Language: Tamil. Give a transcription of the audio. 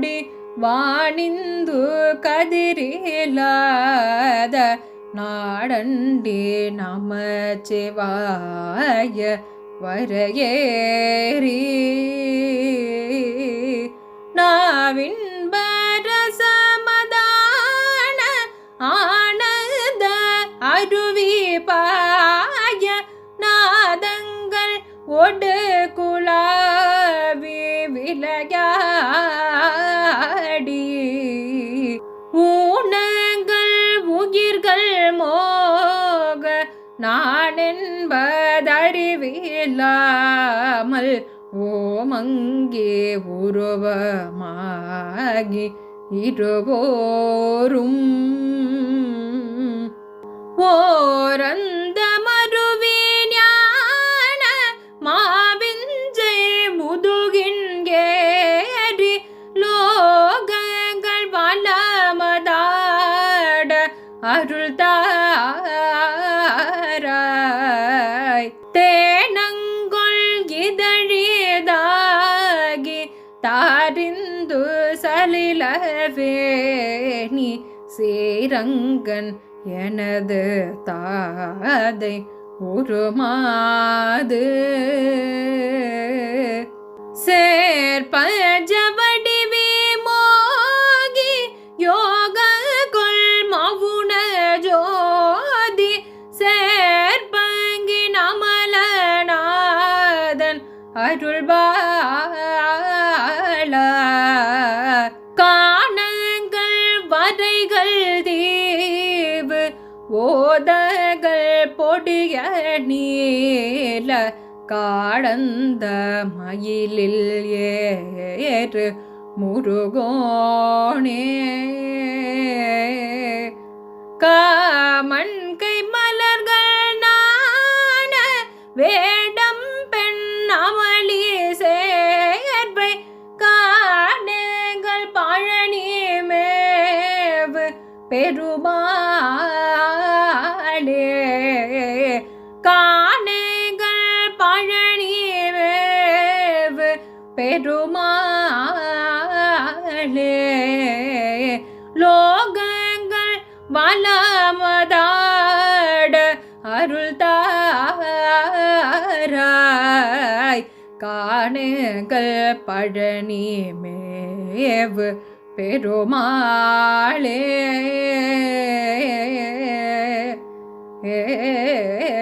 கொடி வாணிந்து கதிரிலாத நாடண்டே நமச்சிவாய வரையேறி. நாவின்பரசமதான ஆனந்த அருவி பாய நாதங்கள் ஒடு குலாவி விளையாடி மோக நானென்பதறிவில்லாமல் ஓமங்கே உருவமாகி இருவோரும். ஓரந்த மருவி ஞான மாவிஞ்சை முதுகின்கேரி லோகங்கள் வளமதாட அருள் தாராய் தேனங்கொள் இதழியதாகி தாரிந்து சலிலவேணி சேரங்கன் எனது தாதை உருமாது. சேர்பஜவடி நமலநாதன் காணங்கள் வரைகள் தீவு ஓதகள் பொடிய நீல காடந்த மயிலில் ஏறு முருகோனே. காமன் கை மலர்கள் நான வே பெருமாளே காணங்கள் பழனி பெருமாளே லோகங்கள் வளமதாட அருள் தாராய் காணுங்கள் பழனி மேவு பெருமாளே. ஏ